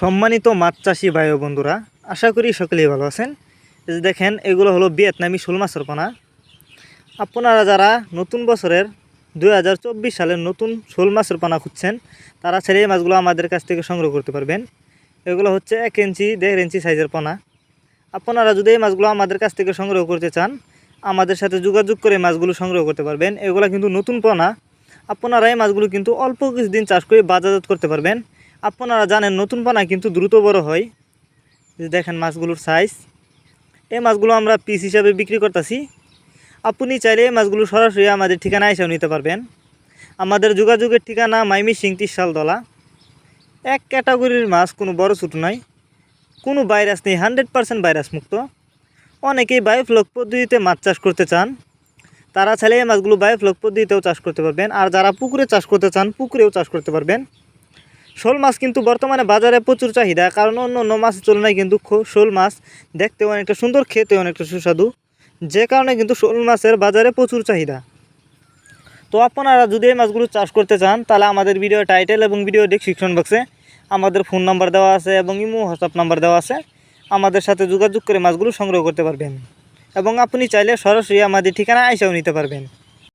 সম্মানিত মাছ চাষি ভাই ও বন্ধুরা, আশা করি সকলেই ভালো আছেন। দেখেন, এগুলো হলো ভিয়েতনামি শোল মাছের পোনা। আপনারা যারা নতুন বছরের দু হাজার চব্বিশ সালের নতুন শোল মাছের পোনা খুঁজছেন, তারা ছেড়ে এই মাছগুলো আমাদের কাছ থেকে সংগ্রহ করতে পারবেন। এগুলো হচ্ছে এক ইঞ্চি, দেড় ইঞ্চি সাইজের পোনা। আপনারা যদি এই মাছগুলো আমাদের কাছ থেকে সংগ্রহ করতে চান, আমাদের সাথে যোগাযোগ করে মাছগুলো সংগ্রহ করতে পারবেন। এগুলো কিন্তু নতুন পোনা। আপনারা এই মাছগুলো কিন্তু অল্প কিছুদিন চাষ করে বাজারজাত করতে পারবেন। আপনারা জানেন, নতুন পানা কিন্তু দ্রুত বড় হয়। দেখেন মাছগুলোর সাইজ এই মাছগুলো আমরা পিস হিসাবে বিক্রি করতেছি। আপনি চাইলে এই মাছগুলো সরাসরি আমাদের ঠিকানা এসেও নিতে পারবেন। আমাদের যোগাযোগের ঠিকানা মাইমি সিং দলা এক ক্যাটাগরির মাছ কোনো বড় ছোটো নয়। কোনো ভাইরাস নেই হান্ড্রেড পারসেন্ট ভাইরাস মুক্ত। অনেকেই বায়োফ্লক পদ্ধতিতে মাছ চাষ করতে চান। তারা চাইলে এই মাছগুলো বায়োফ্লক পদ্ধতিতেও চাষ করতে পারবেন। আর যারা পুকুরে চাষ করতে চান, পুকুরেও চাষ করতে পারবেন। শোল মাছ কিন্তু বর্তমানে বাজারে প্রচুর চাহিদা, কারণ অন্য অন্য মাছের তুলনায় কিন্তু শোল মাছ দেখতে অনেকটা সুন্দর, খেতে অনেকটা সুস্বাদু। যে কারণে কিন্তু শোল মাছের বাজারে প্রচুর চাহিদা। তো আপনারা যদি এই মাছগুলো চাষ করতে চান, তাহলে আমাদের ভিডিও টাইটেল এবং ভিডিও ডিসক্রিপশন বক্সে আমাদের ফোন নাম্বার দেওয়া আছে এবং ইমো হোয়াটসঅ্যাপ নাম্বার দেওয়া আছে। আমাদের সাথে যোগাযোগ করে মাছগুলো সংগ্রহ করতে পারবেন। এবং আপনি চাইলে সরাসরি আমাদের ঠিকানা আইসাও নিতে পারবেন।